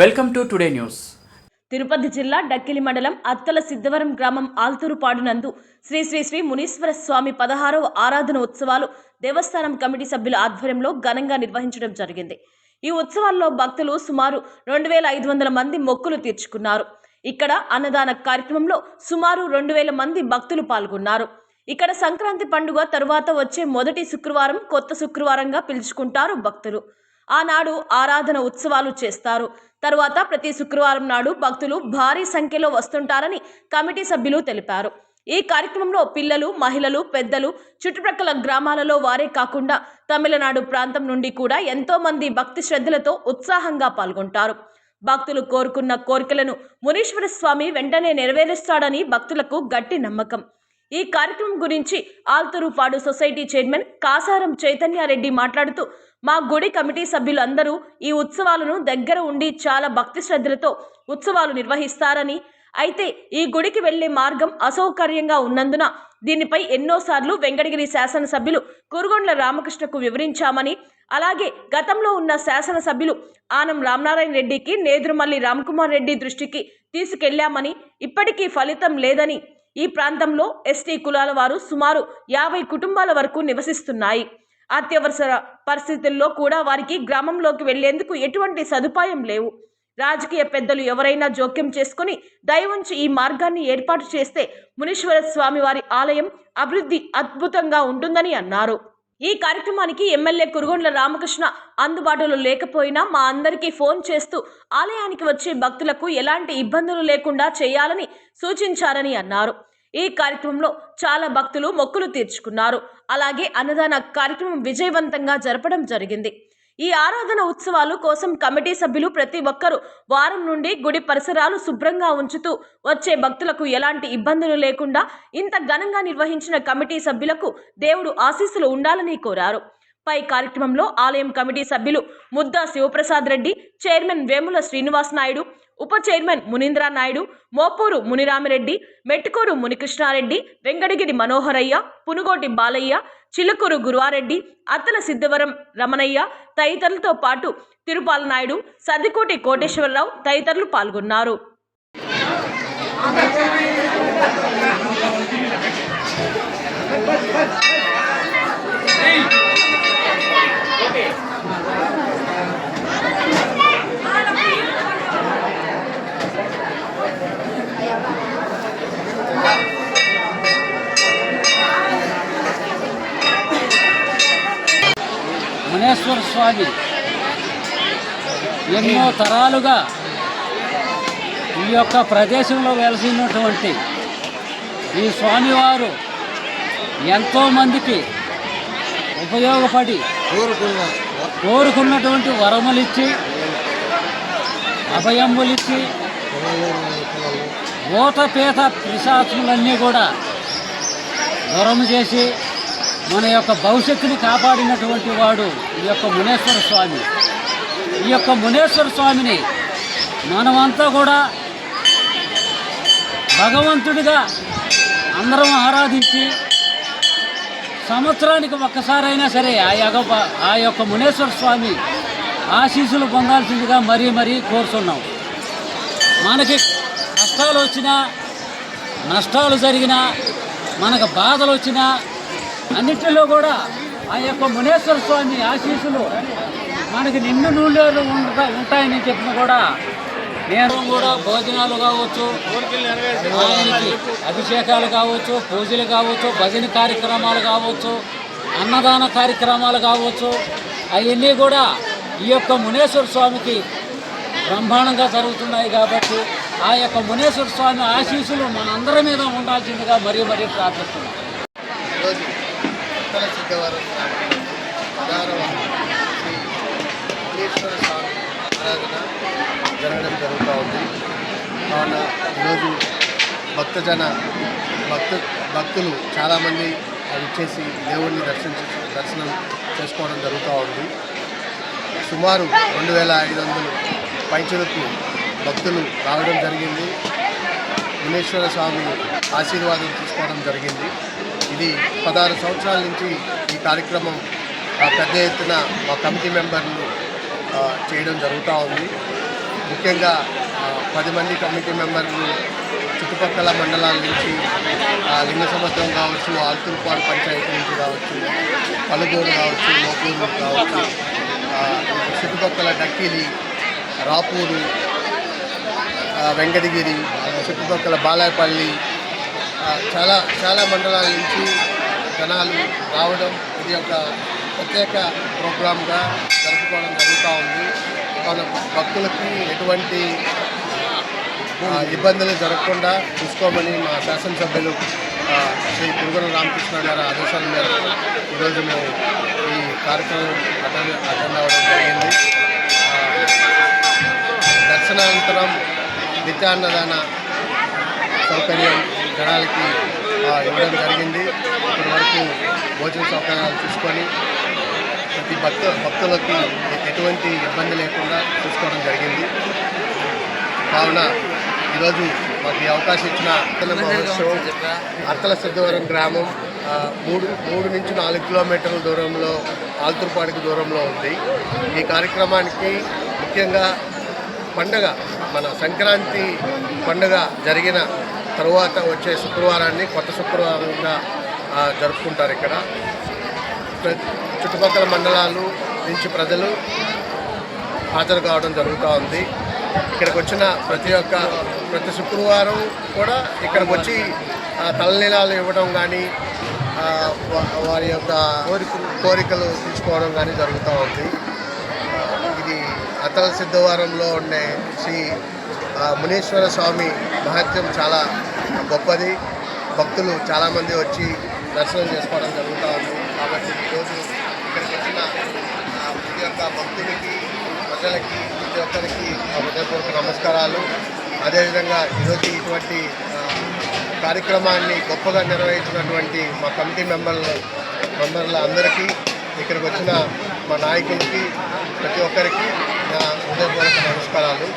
Welcome to today news. Tirupati జిల్లా డక్కిలి మండలం అత్తల సిద్ధవరం గ్రామం ఆల్తూరుపాడునందు శ్రీ శ్రీ శ్రీ మునీశ్వర స్వామి పదహారవ ఆరాధన ఉత్సవాలు దేవస్థానం కమిటీ సభ్యుల ఆధ్వర్యంలో ఘనంగా నిర్వహించడం జరిగింది. ఈ ఉత్సవాల్లో భక్తులు సుమారు రెండు వేల ఐదు వందల మంది మొక్కులు తీర్చుకున్నారు. ఇక్కడ అన్నదాన కార్యక్రమంలో సుమారు రెండు వేల మంది భక్తులు పాల్గొన్నారు. ఇక్కడ సంక్రాంతి పండుగ తరువాత వచ్చే మొదటి శుక్రవారం కొత్త శుక్రవారంగా పిలుచుకుంటారు భక్తులు. ఆనాడు ఆరాధన ఉత్సవాలు చేస్తారు. తరువాత ప్రతి శుక్రవారం నాడు భక్తులు భారీ సంఖ్యలో వస్తుంటారని కమిటీ సభ్యులు తెలిపారు. ఈ కార్యక్రమంలో పిల్లలు మహిళలు పెద్దలు చుట్టుప్రక్కల గ్రామాలలో వారే కాకుండా తమిళనాడు ప్రాంతం నుండి కూడా ఎంతో మంది భక్తి శ్రద్ధలతో ఉత్సాహంగా పాల్గొంటారు. భక్తులు కోరుకున్న కోరికలను మునీశ్వర స్వామి వెంటనే నెరవేరుస్తాడని భక్తులకు గట్టి నమ్మకం. ఈ కార్యక్రమం గురించి ఆల్తూరుపాడు సొసైటీ చైర్మన్ కాసారం చైతన్యారెడ్డి మాట్లాడుతూ మా గుడి కమిటీ సభ్యులందరూ ఈ ఉత్సవాలను దగ్గర ఉండి చాలా భక్తి శ్రద్ధలతో ఉత్సవాలు నిర్వహిస్తారని అయితే ఈ గుడికి వెళ్ళే మార్గం అసౌకర్యంగా ఉన్నందున దీనిపై ఎన్నోసార్లు వెంకటగిరి శాసనసభ్యులు కురుగొండ్ల రామకృష్ణకు వివరించామని అలాగే గతంలో ఉన్న శాసనసభ్యులు ఆనం రామనారాయణ రెడ్డికి నేదురుమల్లి రామకుమార్ రెడ్డి దృష్టికి తీసుకెళ్ళామని ఇప్పటికీ ఫలితం లేదని ఈ ప్రాంతంలో ఎస్టీ కులాల వారు సుమారు యాభై కుటుంబాల వరకు నివసిస్తున్నాయి. అత్యవసర పరిస్థితుల్లో కూడా వారికి గ్రామంలోకి వెళ్ళేందుకు ఎటువంటి సదుపాయం లేవు. రాజకీయ పెద్దలు ఎవరైనా జోక్యం చేసుకుని దయవుంచి ఈ మార్గాన్ని ఏర్పాటు చేస్తే మునీశ్వర స్వామి వారి ఆలయం అభివృద్ధి అద్భుతంగా ఉంటుందని అన్నారు. ఈ కార్యక్రమానికి ఎమ్మెల్యే కురుగొండ్ల రామకృష్ణ అందుబాటులో లేకపోయినా మా అందరికీ ఫోన్ చేస్తూ ఆలయానికి వచ్చే భక్తులకు ఎలాంటి ఇబ్బందులు లేకుండా చేయాలని సూచించారని అన్నారు. ఈ కార్యక్రమంలో చాలా భక్తులు మొక్కులు తీర్చుకున్నారు. అలాగే అన్నదాన కార్యక్రమం విజయవంతంగా జరపడం జరిగింది. ఈ ఆరాధన ఉత్సవాలు కోసం కమిటీ సభ్యులు ప్రతి ఒక్కరూ వారం నుండి గుడి పరిసరాలు శుభ్రంగా ఉంచుతూ వచ్చే భక్తులకు ఎలాంటి ఇబ్బందులు లేకుండా ఇంత ఘనంగా నిర్వహించిన కమిటీ సభ్యులకు దేవుడు ఆశీస్సులు ఉండాలని కోరారు. పై కార్యక్రమంలో ఆలయం కమిటీ సభ్యులు ముద్దా శివప్రసాద్ రెడ్డి చైర్మన్ వేముల శ్రీనివాస్ నాయుడు ఉప చైర్మన్ మునీంద్ర నాయుడు మోపూరు మునిరామిరెడ్డి మెట్టుకూరు మునికృష్ణారెడ్డి వెంగడగిరి మనోహరయ్య పునుగోటి బాలయ్య చిలుకూరు గురువారెడ్డి అత్తల సిద్ధవరం రమణయ్య తదితరులతో పాటు తిరుపాల నాయుడు సర్దికోటి కోటేశ్వరరావు తదితరులు పాల్గొన్నారు. మునేశ్వర స్వామి ఎన్నో తరాలుగా ఈ యొక్క ప్రదేశంలో వెలసినటువంటి ఈ స్వామివారు ఎంతోమందికి ఉపయోగపడి కోరుకున్నటువంటి వరములిచ్చి అభయములిచ్చి ఓతపేత పిశాచులన్నీ కూడా దూరం చేసి మన యొక్క భవిష్యత్తుని కాపాడినటువంటి వాడు ఈ యొక్క మునేశ్వర స్వామి. ఈ యొక్క మునేశ్వర స్వామిని మనమంతా కూడా భగవంతుడిగా అందరం ఆరాధించి సంవత్సరానికి ఒక్కసారైనా సరే ఆ యొక్క ఆ యొక్క మునేశ్వర స్వామి ఆశీస్సులు పొందాల్సిందిగా మరీ మరీ కోరుతున్నాం. మనకి కష్టాలు వచ్చినా నష్టాలు జరిగినా మనకు బాధలు వచ్చినా అన్నిటిలో కూడా ఆ యొక్క మునేశ్వర స్వామి ఆశీస్సులు మనకి నిన్ను నూనెలు ఉంటా ఉంటాయని చెప్పిన కూడా నేను కూడా భోజనాలు కావచ్చు ఆయనకి అభిషేకాలు కావచ్చు పూజలు కావచ్చు భజన కార్యక్రమాలు కావచ్చు అన్నదాన కార్యక్రమాలు కావచ్చు అవన్నీ కూడా ఈ యొక్క మునేశ్వర స్వామికి బ్రహ్మాండంగా జరుగుతున్నాయి కాబట్టి ఆ యొక్క మునేశ్వర స్వామి ఆశీస్సులు మనందరి మీద ఉండాల్సిందిగా మరీ మరీ ప్రార్థిస్తున్నాం. ఉత్తర సిద్ధవరం గ్రామంలో శ్రీ స్వామి ఆరాధన జరగడం జరుగుతూ ఉంది. కావున ఈరోజు భక్తజన భక్తు భక్తులు చాలామంది అది వచ్చేసి దేవుణ్ణి దర్శించ దర్శనం చేసుకోవడం జరుగుతూ ఉంది. సుమారు రెండు వేల ఐదు వందలు పైచులకు భక్తులు రావడం జరిగింది. మునేశ్వర స్వామి ఆశీర్వాదం తీసుకోవడం జరిగింది. ఇది పదహారు సంవత్సరాల నుంచి ఈ కార్యక్రమం ఆ, పెద్ద ఎత్తున మా కమిటీ మెంబర్లు చేయడం జరుగుతూ ఉంది. ముఖ్యంగా పది మంది కమిటీ మెంబర్లు చుట్టుపక్కల మండలాల నుంచి లింగ సముద్రం కావచ్చు ఆల్తూర్పాడు పంచాయతీ నుంచి కావచ్చు పల్లెదూరు కావచ్చు మోపూరు కావచ్చు చుట్టుపక్కల డక్కిలి రాపూరు వెంకటగిరి చుట్టుపక్కల బాలాయపల్లి చాలా చాలా మండలాల నుంచి జనాలు రావడం ఇది ఒక ప్రత్యేక ప్రోగ్రామ్గా జరుపుకోవడం జరుగుతూ ఉంది. మన భక్తులకి ఎటువంటి ఇబ్బందులు జరగకుండా చూసుకోమని మా శాసనసభ్యులు శ్రీ పురుగుల రామకృష్ణ గారి ఆదేశాల మేరకు ఈరోజు మేము ఈ కార్యక్రమం అటెండ్ అటెండ్ అవ్వడం జరిగింది. దర్శనానంతరం నిత్యాన్నదాన సౌకర్యం జనాలకి ఇవ్వడం జరిగింది. ఇప్పటి వరకు భోజన సౌకర్యాలు చూసుకొని ప్రతి భక్తు భక్తులకి ఎటువంటి ఇబ్బంది లేకుండా చూసుకోవడం జరిగింది. కావున ఈరోజు మాకు ఈ అవకాశం ఇచ్చిన అత్తల సిద్ధవరం గ్రామం మూడు మూడు నుంచి నాలుగు కిలోమీటర్ల దూరంలో ఆల్తూర్పాడికి దూరంలో ఉంది. ఈ కార్యక్రమానికి ముఖ్యంగా పండగ మన సంక్రాంతి పండుగ జరిగిన తరువాత వచ్చే శుక్రవారాన్ని కొత్త శుక్రవారంగా జరుపుకుంటారు ఇక్కడ. చుట్టుపక్కల మండలాలు నుంచి ప్రజలు హాజరు కావడం జరుగుతూ ఉంది. ఇక్కడికి వచ్చిన ప్రతి ఒక్క ప్రతి శుక్రవారం కూడా ఇక్కడికి వచ్చి తలనీలాలు ఇవ్వడం కానీ వారి యొక్క కోరికలు కోరికలు తీసుకోవడం కానీ జరుగుతూ ఉంది. ఇది అతల సిద్ధవారంలో ఉండే శ్రీ మునీశ్వర స్వామి మహత్యం చాలా గొప్పది. భక్తులు చాలామంది వచ్చి దర్శనం చేసుకోవడం జరుగుతూ ఉంది. కాబట్టి ఈరోజు ఇక్కడికి వచ్చిన ఆ, ప్రతి ఒక్క భక్తులకి ప్రజలకి ప్రతి ఒక్కరికి ఆ హృదయపూర్వక నమస్కారాలు. అదేవిధంగా ఈరోజు ఇటువంటి కార్యక్రమాన్ని గొప్పగా నిర్వహించినటువంటి మా కమిటీ మెంబర్ల మెంబర్ల అందరికీ ఇక్కడికి వచ్చిన మా నాయకులకి ప్రతి ఒక్కరికి నా హృదయపూర్వక నమస్కారాలు.